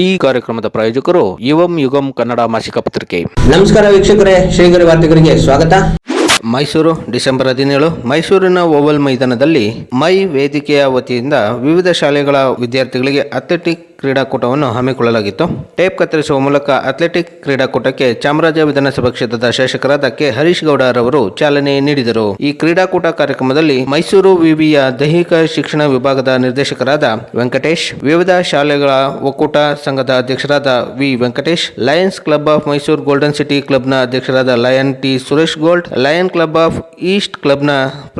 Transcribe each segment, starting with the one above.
ಈ ಕಾರ್ಯಕ್ರಮದ ಪ್ರಾಯೋಜಕರು ಯುವಂ ಯುಗಂ ಕನ್ನಡ ಮಾಸಿಕ ಪತ್ರಿಕೆ. ನಮಸ್ಕಾರ ವೀಕ್ಷಕರೇ ಶ್ರೀಗರಿ ವಾರ್ತೆಗರಿಗೆ ಸ್ವಾಗತ. ಮೈಸೂರು ಡಿಸೆಂಬರ್ ಹದಿನೇಳು ಮೈಸೂರಿನ ಓವಲ್ ಮೈದಾನದಲ್ಲಿ ಮೈ ವೇದಿಕೆಯ ವತಿಯಿಂದ ವಿವಿಧ ಶಾಲೆಗಳ ವಿದ್ಯಾರ್ಥಿಗಳಿಗೆ ಅಥ್ಲೆಟಿಕ್ ಕ್ರೀಡಾಕೂಟವನ್ನು ಹಮ್ಮಿಕೊಳ್ಳಲಾಗಿತ್ತು. ಟೇಪ್ ಕತ್ತರಿಸುವ ಮೂಲಕ ಅಥ್ಲೆಟಿಕ್ ಕ್ರೀಡಾಕೂಟಕ್ಕೆ ಚಾಮರಾಜ ವಿಧಾನಸಭಾ ಕ್ಷೇತ್ರದ ಶಾಸಕರಾದ ಕೆ. ಹರೀಶ್ ಗೌಡ ರವರು ಚಾಲನೆ ನೀಡಿದರು. ಈ ಕ್ರೀಡಾಕೂಟ ಕಾರ್ಯಕ್ರಮದಲ್ಲಿ ಮೈಸೂರು ವಿವಿಯ ದೈಹಿಕ ಶಿಕ್ಷಣ ವಿಭಾಗದ ನಿರ್ದೇಶಕರಾದ ವೆಂಕಟೇಶ್, ವಿವಿಧ ಶಾಲೆಗಳ ಒಕ್ಕೂಟ ಸಂಘದ ಅಧ್ಯಕ್ಷರಾದ V. Venkatesh, Lions Club of Mysuru golden city ಕ್ಲಬ್ನ ಅಧ್ಯಕ್ಷರಾದ Lion T. Suresh gold, Lion Club of east ಕ್ಲಬ್ನ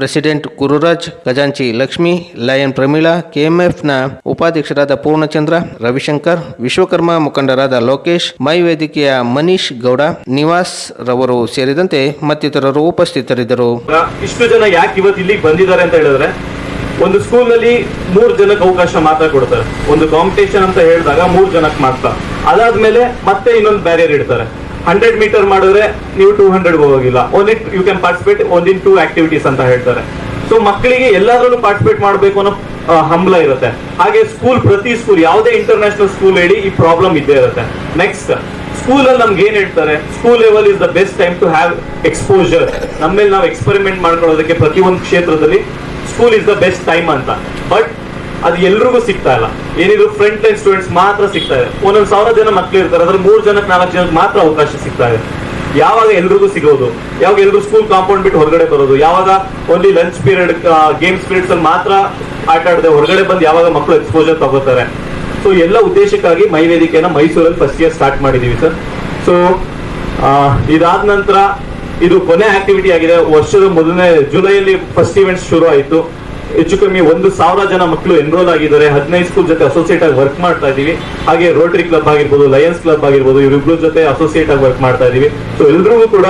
ಪ್ರೆಸಿಡೆಂಟ್ ಗುರುರಾಜ್ ಖಜಾಂಚಿ ಲಕ್ಷ್ಮಿ, ಲಯನ್ ಪ್ರಮೀಳಾ ಕೆಎಂಎಫ್ನ ಉಪಾಧ್ಯಕ್ಷರಾದ ಪೂರ್ಣಚಂದ್ರ ರವಿಶಂಕರ್, ವಿಶ್ವಕರ್ಮ ಮುಖಂಡರಾದ ಲೋಕೇಶ್, ಮೈ ವೇದಿಕೆಯ ಮನೀಶ್ ಗೌಡ, ನಿವಾಸ್ ರವರು ಸೇರಿದಂತೆ ಮತ್ತಿತರರು ಉಪಸ್ಥಿತರಿದ್ದರು. ಇಷ್ಟು ಜನ ಯಾಕೆ ಇವತ್ತು ಇಲ್ಲಿಗೆ ಬಂದಿದ್ದಾರೆ ಅಂತ ಹೇಳಿದ್ರೆ, ಒಂದು ಸ್ಕೂಲ್ನಲ್ಲಿ ಮೂರ್ ಜನಕ್ಕೆ ಅವಕಾಶ ಮಾತ್ರ ಕೊಡ್ತಾರೆ. ಒಂದು ಕಾಂಪಿಟೇಷನ್ ಅಂತ ಹೇಳಿದಾಗ ಮೂರ್ ಜನಕ್ಕೆ ಮಾತ್ರ. ಅದಾದ್ಮೇಲೆ ಮತ್ತೆ ಇನ್ನೊಂದು ಬ್ಯಾರಿಯರ್ ಇಡ್ತಾರೆ. ಹಂಡ್ರೆಡ್ ಮೀಟರ್ ಮಾಡಿದ್ರೆ ನೀವು ಟೂ ಹಂಡ್ರೆಡ್ ಹೋಗಿಲ್ಲ it you can participate only two activities ಅಂತ ಹೇಳ್ತಾರೆ. ಸೊ ಮಕ್ಕಳಿಗೆ ಎಲ್ಲಾದ್ರಲ್ಲೂ ಪಾರ್ಟಿಸಿಪೇಟ್ ಮಾಡಬೇಕು ಅನ್ನೋ ಹಂಬಲ ಇರುತ್ತೆ. ಹಾಗೆ ಸ್ಕೂಲ್ ಪ್ರತಿ ಸ್ಕೂಲ್ ಯಾವುದೇ ಇಂಟರ್ನ್ಯಾಷನಲ್ ಸ್ಕೂಲ್ ಹೇಳಿ ಈ ಪ್ರಾಬ್ಲಮ್ ಇದ್ದೇ ಇರುತ್ತೆ. ನೆಕ್ಸ್ಟ್ ಸ್ಕೂಲ್ ಅಲ್ಲಿ ನಮ್ಗೆ ಏನ್ ಹೇಳ್ತಾರೆ? School level is the best time to have exposure ನಮ್ಮೇಲೆ ನಾವು ಎಕ್ಸ್ಪೆರಿಮೆಂಟ್ ಮಾಡ್ಕೊಳ್ಳೋದಕ್ಕೆ ಪ್ರತಿ ಒಂದು ಕ್ಷೇತ್ರದಲ್ಲಿ school is the best time ಅಂತ. ಬಟ್ ಅದು ಎಲ್ರಿಗೂ ಸಿಗ್ತಾ ಇಲ್ಲ. ಏನಿದ್ರು ಫ್ರಂಟ್ ಲೈನ್ ಸ್ಟೂಡೆಂಟ್ಸ್ ಮಾತ್ರ ಸಿಗ್ತಾ ಇದೆ. ಒಂದೊಂದು ಸಾವಿರ ಜನ ಮಕ್ಳು ಇರ್ತಾರೆ. ಅದ್ರ ಮೂರ್ ಜನಕ್ಕೆ ನಾಲ್ಕು ಜನಕ್ಕೆ ಮಾತ್ರ ಅವಕಾಶ ಸಿಗ್ತಾ ಇದೆ. ಯಾವಾಗ ಎಲ್ರಿಗೂ ಸಿಗೋದು? ಯಾವಾಗ ಎಲ್ರು ಸ್ಕೂಲ್ ಕಾಂಪೌಂಡ್ ಬಿಟ್ಟು ಹೊರಗಡೆ ಬರೋದು? ಯಾವಾಗ only lunch period games periods ಅಲ್ಲಿ ಮಾತ್ರ ಆಟ ಆಡದೆ ಹೊರಗಡೆ ಬಂದು ಯಾವಾಗ ಮಕ್ಕಳು ಎಕ್ಸ್ಪೋಜರ್ ತಗೋತಾರೆ? ಸೊ ಎಲ್ಲ ಉದ್ದೇಶಕ್ಕಾಗಿ ಮೈ ವೇದಿಕೆನ ಮೈಸೂರಲ್ಲಿ ಫಸ್ಟ್ ಇಯರ್ ಸ್ಟಾರ್ಟ್ ಮಾಡಿದೀವಿ ಸರ್. ಸೊ ಇದಾದ ನಂತರ ಇದು ಕೊನೆ ಆಕ್ಟಿವಿಟಿ ಆಗಿದೆ. ವರ್ಷದ ಮೊದಲನೇ ಜುಲೈಯಲ್ಲಿ ಫಸ್ಟ್ ಇವೆಂಟ್ ಶುರು ಆಯಿತು. ಹೆಚ್ಚು ಕಮ್ಮಿ ಒಂದು ಸಾವಿರ ಜನ ಮಕ್ಕಳು ಎನ್ರೋಲ್ ಆಗಿದ್ದಾರೆ. ಹದಿನೈದು ಸ್ಕೂಲ್ ಜೊತೆ ಅಸೋಸಿಯೇಟ್ ಆಗಿ ವರ್ಕ್ ಮಾಡ್ತಾ ಇದೀವಿ. ಹಾಗೆ ರೋಟರಿ ಕ್ಲಬ್ ಆಗಿರ್ಬೋದು ಲಯನ್ಸ್ ಕ್ಲಬ್ ಆಗಿರ್ಬೋದು, ಇವರಿಬ್ರು ಜೊತೆ ಅಸೋಸಿಯೇಟ್ ಆಗಿ ವರ್ಕ್ ಮಾಡ್ತಾ ಇದೀವಿ. ಸೊ ಎಲ್ರಿಗೂ ಕೂಡ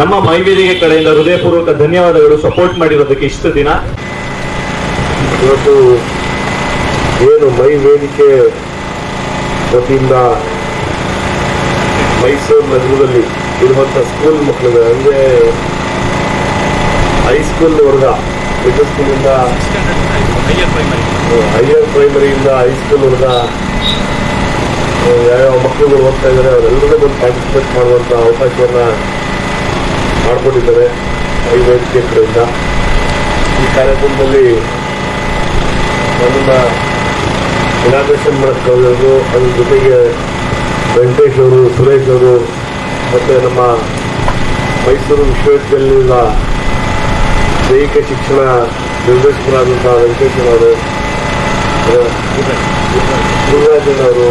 ನಮ್ಮ ಮೈವೇದಿಕೆ ಕಡೆಯಿಂದ ಹೃದಯಪೂರ್ವಕ ಧನ್ಯವಾದಗಳು. ಸಪೋರ್ಟ್ ಮಾಡಿರೋದಕ್ಕೆ ಇಷ್ಟು ದಿನ. ಇವತ್ತು ಏನು ಮೈ ವೇದಿಕೆ ವತಿಯಿಂದ ಮೈಸೂರು ನಗರದಲ್ಲಿ ಇರುವಂಥ ಸ್ಕೂಲ್ ಮಕ್ಕಳಿಗೆ, ಅಂದರೆ ಹೈಸ್ಕೂಲ್ ವರ್ಗ ಮಿಡಲ್ ಸ್ಕೂಲಿಂದ ಹೈಯರ್ ಪ್ರೈಮರಿಯಿಂದ ಹೈಸ್ಕೂಲ್ ವರ್ಗ ಯಾವ್ಯಾವ ಮಕ್ಕಳು ಓದ್ತಾ ಇದ್ದಾರೆ ಅವರೆಲ್ಲರೂ ಬಂದು ಪಾರ್ಟಿಸಿಪೇಟ್ ಮಾಡುವಂಥ ಅವಕಾಶವನ್ನು ಮಾಡಿಕೊಟ್ಟಿದ್ದಾರೆ ಮೈ ವೇದಿಕೆ ಕಡೆಯಿಂದ. ಈ ಕಾರ್ಯಕ್ರಮದಲ್ಲಿ ನನ್ನನ್ನು ಇನಾಗ್ರೇಷನ್ ಮಾಡಕ್ಕೆ ಅದ್ರ ಜೊತೆಗೆ ವೆಂಕಟೇಶ್ ಅವರು, ಸುರೇಶ್ ಅವರು, ಮತ್ತು ನಮ್ಮ ಮೈಸೂರು ವಿಶ್ವವಿದ್ಯಾಲಯದ ದೈಹಿಕ ಶಿಕ್ಷಣ ನಿರ್ದೇಶಕರಾದಂಥ ಗುರುರಾಜನ್ ಅವರು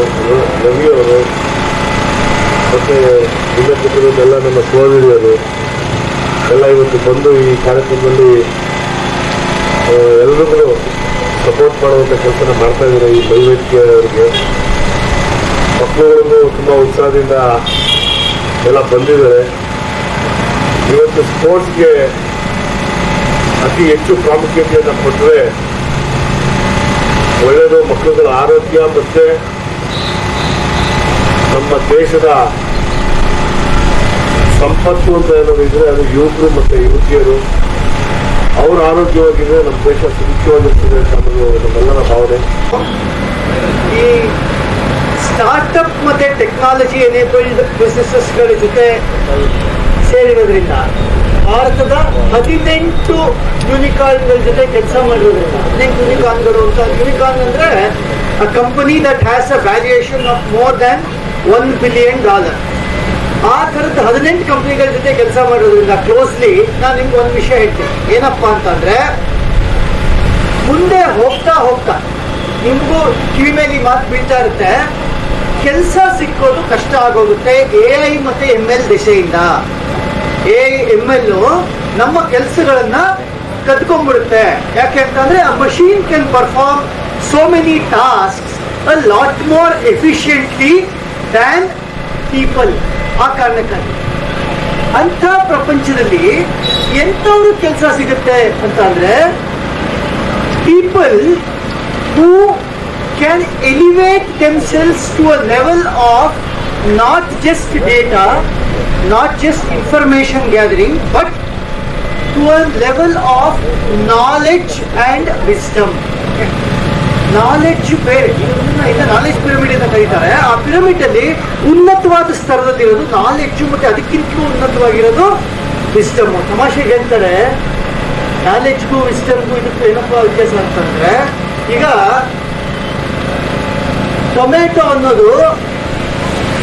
ರವಿ ಅವರು, ಮತ್ತು ಎಲ್ಲ ನಮ್ಮ ಸೋದರಿಯರು ಎಲ್ಲ ಇವತ್ತು ಬಂದು ಈ ಕಾರ್ಯಕ್ರಮದಲ್ಲಿ ಎಲ್ಲರಿಗೂ ಸಪೋರ್ಟ್ ಮಾಡುವಂಥ ಕೆಲಸ ಮಾಡ್ತಾ ಇದ್ದಾರೆ ಈ ಮೈವೇದಿಕೆಯವರಿಗೆ ಮಕ್ಕಳುಗಳನ್ನು ತುಂಬ ಉತ್ಸಾಹದಿಂದ ಎಲ್ಲ ಬಂದಿದ್ದಾರೆ. ಇವತ್ತು ಸ್ಪೋರ್ಟ್ಸ್ಗೆ ಅತಿ ಹೆಚ್ಚು ಪ್ರಾಮುಖ್ಯತೆಯನ್ನು ಕೊಟ್ಟರೆ ಒಳ್ಳೆಯದು ಮಕ್ಕಳುಗಳ ಆರೋಗ್ಯ ಮತ್ತು ನಮ್ಮ ದೇಶದ ಸಂಪತ್ತು ಅಂತ ಏನಾದ್ರು ಇದ್ರೆ ಅದು ಯುವಕರು ಮತ್ತು ಯುವತಿಯರು ಅವರು ಆರೋಗ್ಯವಾಗಿದೆ ನಮ್ಮ ದೇಶ ಸುರಕ್ಷವಾಗಿರ್ತದೆ ಅನ್ನೋದು ನಮ್ಮೆಲ್ಲರ ಭಾವನೆ. ಈ ಸ್ಟಾರ್ಟಪ್ ಮತ್ತೆ ಟೆಕ್ನಾಲಜಿ ಎನೇಬಲ್ಡ್ ಬಿಸ್ನೆಸಸ್ಗಳ ಜೊತೆ ಸೇರಿರೋದ್ರಿಂದ ಭಾರತದ ಹದಿನೆಂಟು ಯೂನಿಕಾರ್ನ್ಗಳ ಜೊತೆ ಕೆಲಸ ಮಾಡಿರೋದ್ರಿಂದ ಹದಿನೆಂಟು ಯೂನಿಕಾರ್ನ್ಗಳು ಅಂತ. ಯೂನಿಕಾರ್ನ್ ಅಂದ್ರೆ a company that has a valuation of more than one billion dollar ಆ ಥರದ ಹದಿನೆಂಟು ಕಂಪ್ನಿಗಳ ಜೊತೆ ಕೆಲಸ ಮಾಡೋದ್ರಿಂದ ಕ್ಲೋಸ್ಲಿ ನಾನು ನಿಮ್ಗೆ ಒಂದು ವಿಷಯ ಹೇಳ್ತೀನಿ. ಏನಪ್ಪಾ ಅಂತಂದ್ರೆ, ಮುಂದೆ ಹೋಗ್ತಾ ಹೋಗ್ತಾ ನಿಮಗೂ ಕಿವಿ ಮೇಲೆ ಮಾತು ಬೀಳ್ತಾ ಇರುತ್ತೆ, ಕೆಲಸ ಸಿಕ್ಕೋದು ಕಷ್ಟ ಆಗೋಗುತ್ತೆ ಎ ಐ ಮತ್ತೆ ಎಂ ಎಲ್ ದಿಶೆಯಿಂದ ಎ ಎಂ ಎಲ್ ನಮ್ಮ ಕೆಲಸಗಳನ್ನ ಕದ್ಕೊಂಡ್ಬಿಡುತ್ತೆ. ಯಾಕೆ ಅಂತಂದ್ರೆ, a machine can perform so many task lot more efficiently than people ಆ ಕಾರಣಕ್ಕಾಗಿ ಅಂಥ ಪ್ರಪಂಚದಲ್ಲಿ ಎಂಥವ್ರು ಕೆಲಸ ಸಿಗುತ್ತೆ ಅಂತ ಅಂದ್ರೆ people who can elevate themselves to a level of not just data, not just information gathering, but to a level of knowledge and wisdom. Knowledge ಬೇರೆ. ಇದನ್ನ ನಾಲೆಜ್ ಪಿರಮಿಡ್ ಅಂತ ಕರೀತಾರೆ. ಆ ಪಿರಮಿಡ್ ಅಲ್ಲಿ ಉನ್ನತವಾದ ಸ್ತರದಲ್ಲಿರೋದು ನಾಲೆಡ್ಜ್ ಮತ್ತೆ ಅದಕ್ಕಿಂತಲೂ ಉನ್ನತವಾಗಿರೋದು ವಿಸ್ಟಮ್ ತಮಾಷೆಗೆ ಹೇಳ್ತಾರೆ ನಾಲೆಡ್ಜ್ಗೂ ವಿಸ್ಟಮ್ಗೂ ಇದಕ್ಕೂ ಏನಪ್ಪ ವ್ಯತ್ಯಾಸ ಅಂತಂದ್ರೆ ಈಗ ಟೊಮೆಟೊ ಅನ್ನೋದು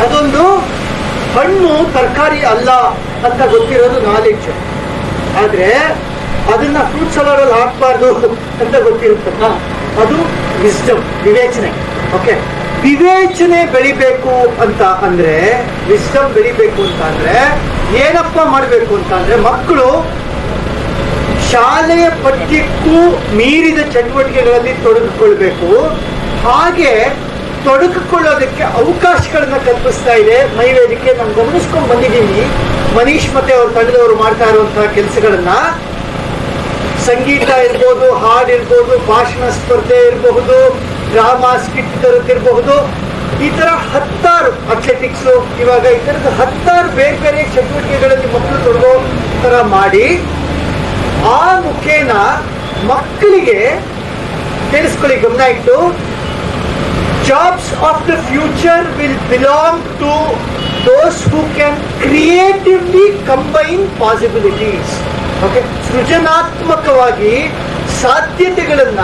ಅದೊಂದು ಹಣ್ಣು, ತರಕಾರಿ ಅಲ್ಲ ಅಂತ ಗೊತ್ತಿರೋದು ನಾಲೆಡ್ಜ್ ಆದ್ರೆ ಅದನ್ನ ಫ್ರೂಟ್ ಸಲಾಡಲ್ಲಿ ಹಾಕ್ಬಾರ್ದು ಅಂತ ಗೊತ್ತಿರುತ್ತಲ್ಲ, ಅದು ವಿಸ್ಡಮ್ ವಿವೇಚನೆ. ಓಕೆ ವಿವೇಚನೆ ಬೆಳಿಬೇಕು ಅಂತ ಅಂದ್ರೆ ವಿಸ್ಡಮ್ ಬೆಳಿಬೇಕು ಅಂತ ಅಂದ್ರೆ, ಏನಪ್ಪ ಮಾಡಬೇಕು ಅಂತ ಅಂದ್ರೆ, ಮಕ್ಕಳು ಶಾಲೆಯ ಪಠ್ಯಕ್ಕೂ ಮೀರಿದ ಚಟುವಟಿಕೆಗಳಲ್ಲಿ ತೊಡಗಿಕೊಳ್ಬೇಕು. ಹಾಗೆ ತೊಡಗಿಕೊಳ್ಳೋದಕ್ಕೆ ಅವಕಾಶಗಳನ್ನ ಕಲ್ಪಿಸ್ತಾ ಇದೆ. ಮೈ ವೇದಿಕೆ ನಾನು ಗಮನಿಸ್ಕೊಂಡು ಬಂದಿದ್ದೀನಿ. ಮನೀಶ್ ಮತ್ತೆ ಅವ್ರ ತಂಡದವರು ಮಾಡ್ತಾ ಇರುವಂತಹ ಕೆಲಸಗಳನ್ನ. ಸಂಗೀತ ಇರ್ಬೋದು, ಹಾಡು ಇರ್ಬೋದು, ಭಾಷಣ ಸ್ಪರ್ಧೆ ಇರಬಹುದು, ಡ್ರಾಮಾ ಸ್ಕಿಟ್ ತರದಿರಬಹುದು ಈ ತರ ಹತ್ತಾರು ಅಥ್ಲೆಟಿಕ್ಸ್, ಇವಾಗ ಈ ತರದ ಹತ್ತಾರು ಬೇರೆ ಬೇರೆ ಚಟುವಟಿಕೆಗಳಲ್ಲಿ ಮಕ್ಕಳು ತೊಡಗೋ ತರ ಮಾಡಿ, ಆ ಮುಖೇನ ಮಕ್ಕಳಿಗೆ ತಿಳಿಸ್ಕೊಳ್ಳಿ, ಗಮನ ಇಟ್ಟು. Jobs of the future will belong to those who can creatively combine possibilities okay ಸೃಜನಾತ್ಮಕವಾಗಿ ಸಾಧ್ಯತೆಗಳನ್ನ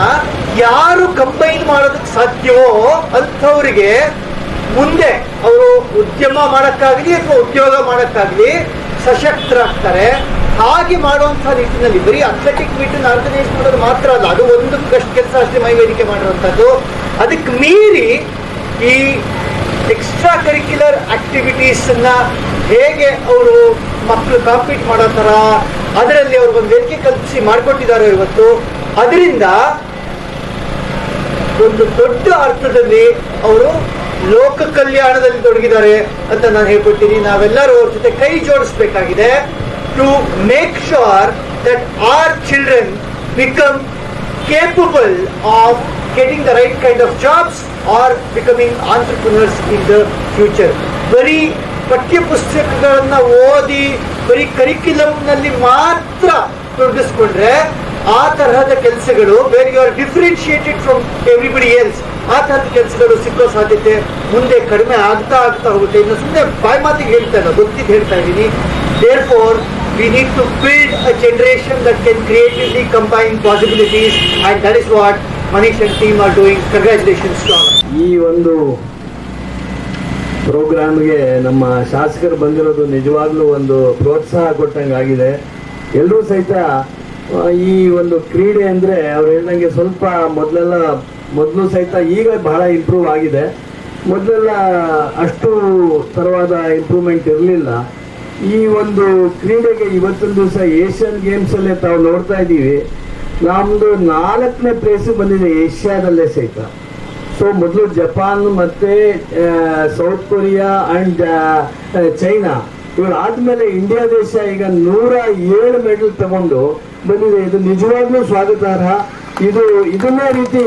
ಯಾರು ಕಂಬೈನ್ ಮಾಡೋದಕ್ಕೆ ಸಾಧ್ಯವೋ ಅಂಥವರಿಗೆ ಮುಂದೆ ಅವರು ಉದ್ಯಮ ಮಾಡೋಕ್ಕಾಗಲಿ ಅಥವಾ ಉದ್ಯೋಗ ಮಾಡೋಕ್ಕಾಗಲಿ ಸಶಕ್ತರಾಗ್ತಾರೆ ಹಾಗೆ ಮಾಡುವಂತಹ ನಿಟ್ಟಿನಲ್ಲಿ ಬರೀ ಅಥ್ಲೆಟಿಕ್ ಮೀಟನ್ನು ಆರ್ಗನೈಸ್ ಮಾಡೋದು ಮಾತ್ರ ಅಲ್ಲ, ಅದು ಒಂದು ಕಷ್ಟ ಕೆಲಸ ಅಷ್ಟೇ ಮೈ ವೇದಿಕೆ ಮಾಡಿರುವಂಥದ್ದು. ಅದಕ್ಕೆ ಮೀರಿ ಈ ಎಕ್ಸ್ಟ್ರಾ ಕರಿಕ್ಯುಲರ್ ಆಕ್ಟಿವಿಟೀಸ್ ಅನ್ನ ಹೇಗೆ ಅವರು ಮಕ್ಕಳು ಕಾಂಪೀಟ್ ಮಾಡೋ ಥರ ಅದರಲ್ಲಿ ಅವರು ಒಂದು ವೇದಿಕೆ ಕಲ್ಪಿಸಿ ಮಾಡಿಕೊಟ್ಟಿದ್ದಾರೆ ಇವತ್ತು. ಅದರಿಂದ ಒಂದು ದೊಡ್ಡ ಅರ್ಥದಲ್ಲಿ ಅವರು ಲೋಕ ಕಲ್ಯಾಣದಲ್ಲಿ ತೊಡಗಿದ್ದಾರೆ ಅಂತ ನಾನು ಹೇಳ್ಕೊಡ್ತೀನಿ. ನಾವೆಲ್ಲರೂ ಅವ್ರ ಜೊತೆ ಕೈ ಜೋಡಿಸ್ಬೇಕಾಗಿದೆ. To make sure that our children become capable of getting the right kind of jobs or becoming entrepreneurs in the future ಬರೀ ಪಠ್ಯ ಪುಸ್ತಕಗಳನ್ನ ಓದಿ ಬರೀ ಕರಿಕ್ಯುಲಮ್ನಲ್ಲಿ ಮಾತ್ರ ತೊಡಗಿಸ್ಕೊಂಡ್ರೆ ಆ ತರಹದ ಕೆಲಸಗಳು where you are differentiated from everybody else ಆ ತರಹದ ಕೆಲಸಗಳು ಸಿಕ್ಕೋ ಸಾಧ್ಯತೆ ಮುಂದೆ ಕಡಿಮೆ ಆಗ್ತಾ ಆಗ್ತಾ ಹೋಗುತ್ತೆ. ಇನ್ನು ಸುಮ್ಮನೆ ಬಾಯಿ ಮಾತಿಗೆ ಹೇಳ್ತಾ ಇಲ್ಲ ಗೊತ್ತಿದ್ದು ಹೇಳ್ತಾ ಇದ್ದೀನಿ. Therefore we need to build a generation that can creatively combine possibilities and that is what Manish and team are doing congratulations ಈ ಒಂದು ಪ್ರೋಗ್ರಾಮ್ಗೆ ನಮ್ಮ ಶಾಸಕರು ಬಂದಿರೋದು ನಿಜವಾಗ್ಲೂ ಒಂದು ಪ್ರೋತ್ಸಾಹ ಕೊಟ್ಟಂಗೆ ಆಗಿದೆ. ಎಲ್ಲರೂ ಸಹಿತ ಈ ಒಂದು ಕ್ರೀಡೆ ಅಂದ್ರೆ ಅವ್ರು ಹೇಳ್ದಂಗೆ ಸ್ವಲ್ಪ ಮೊದಲೆಲ್ಲ, ಮೊದಲು ಸಹಿತ ಈಗ ಬಹಳ ಇಂಪ್ರೂವ್ ಆಗಿದೆ. ಮೊದಲೆಲ್ಲ ಅಷ್ಟು ತರವಾದ ಇಂಪ್ರೂವ್ಮೆಂಟ್ ಇರಲಿಲ್ಲ. ಈ ಒಂದು ಕ್ರೀಡೆಗೆ ಇವತ್ತಿನ ದಿವಸ ಏಷ್ಯನ್ ಗೇಮ್ಸ್ ಅಲ್ಲೇ ತಾವು ನೋಡ್ತಾ ಇದ್ದೀವಿ. ನಮ್ದು ನಾಲ್ಕನೇ ಪ್ಲೇಸ್ ಬಂದಿದೆ ಏಷ್ಯಾದಲ್ಲೇ ಸಹಿತ. ಸೊ ಮೊದಲು ಜಪಾನ್ ಮತ್ತೆ ಸೌತ್ ಕೊರಿಯಾ ಅಂಡ್ ಚೈನಾ ಇವ್ರು ಆದ್ಮೇಲೆ ಇಂಡಿಯಾ ದೇಶ ಈಗ ನೂರ ಏಳು ಮೆಡಲ್ ತಗೊಂಡು ಬಂದಿದೆ. ಇದು ನಿಜವಾಗ್ಲೂ ಸ್ವಾಗತಾರ್ಹ. ಇದು, ಇದನ್ನೇ ರೀತಿ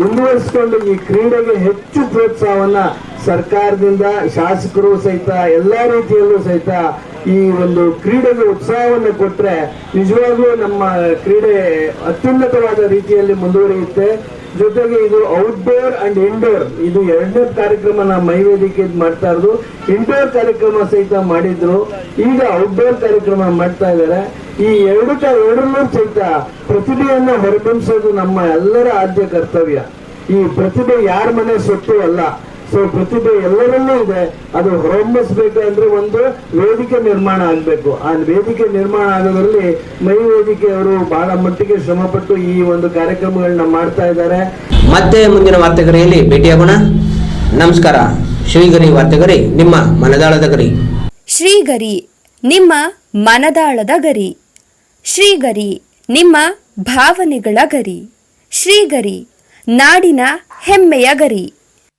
ಮುಂದುವರಿಸಿಕೊಂಡು ಈ ಕ್ರೀಡೆಗೆ ಹೆಚ್ಚು ಪ್ರೋತ್ಸಾಹವನ್ನ ಸರ್ಕಾರದಿಂದ, ಶಾಸಕರು ಸಹಿತ, ಎಲ್ಲ ರೀತಿಯಲ್ಲೂ ಸಹಿತ ಈ ಒಂದು ಕ್ರೀಡೆಗೆ ಉತ್ಸಾಹವನ್ನು ಕೊಟ್ರೆ ನಿಜವಾಗ್ಲೂ ನಮ್ಮ ಕ್ರೀಡೆ ಅತ್ಯುನ್ನತವಾದ ರೀತಿಯಲ್ಲಿ ಮುಂದುವರಿಯುತ್ತೆ. ಜೊತೆಗೆ ಇದು ಔಟ್ಡೋರ್ ಅಂಡ್ ಇಂಡೋರ್ ಇದು ಎರಡನೇ ಕಾರ್ಯಕ್ರಮ ನಾವು ಮೈ ವೇದಿಕೆ ಮಾಡ್ತಾ ಇರೋದು. ಇಂಡೋರ್ ಕಾರ್ಯಕ್ರಮ ಸಹಿತ ಮಾಡಿದ್ರು. ಈಗ ಔಟ್ಡೋರ್ ಕಾರ್ಯಕ್ರಮ ಮಾಡ್ತಾ ಇದ್ದಾರೆ. ಈ ಎರಡು ಎರಡನ್ನೂ ಸಹಿತ ಪ್ರತಿಭೆಯನ್ನ ಹೊರಬಿಂಬಿಸೋದು ನಮ್ಮ ಎಲ್ಲರ ಆದ್ಯ ಕರ್ತವ್ಯ. ಈ ಪ್ರತಿಭೆ ಯಾರ ಮನೆ ಸೊತ್ತು ಅಲ್ಲ. ಸೊ ಪ್ರತಿಭೆ ಎಲ್ಲರಲ್ಲೂ ಇದೆ. ಅದು ಹೊರಹೊಮ್ಮಿಸ್ಬೇಕಂದ್ರೆ ಒಂದು ವೇದಿಕೆ ನಿರ್ಮಾಣ ಆಗ್ಬೇಕು. ಆ ವೇದಿಕೆ ನಿರ್ಮಾಣ ಆಗೋದ್ರಲ್ಲಿ ಮೈ ವೇದಿಕೆಯವರು ಬಹಳ ಮಟ್ಟಿಗೆ ಶ್ರಮಪಟ್ಟು ಈ ಒಂದು ಕಾರ್ಯಕ್ರಮಗಳನ್ನ ಮಾಡ್ತಾ ಇದ್ದಾರೆ. ಮತ್ತೆ ಮುಂದಿನ ವಾರ್ತೆಗರಿಯಲ್ಲಿ ಭೇಟಿಯಾಗೋಣ. ನಮಸ್ಕಾರ. ಶ್ರೀಗರಿ ವಾರ್ತೆಗರಿ ನಿಮ್ಮ ಮನದಾಳದ ಗರಿ. ಶ್ರೀಗರಿ ನಿಮ್ಮ ಮನದಾಳದ ಗರಿ. ಶ್ರೀಗರಿ ನಿಮ್ಮ ಭಾವನೆಗಳ ಗರಿ. ಶ್ರೀಗರಿ ನಾಡಿನ ಹೆಮ್ಮೆಯ ಗರಿ.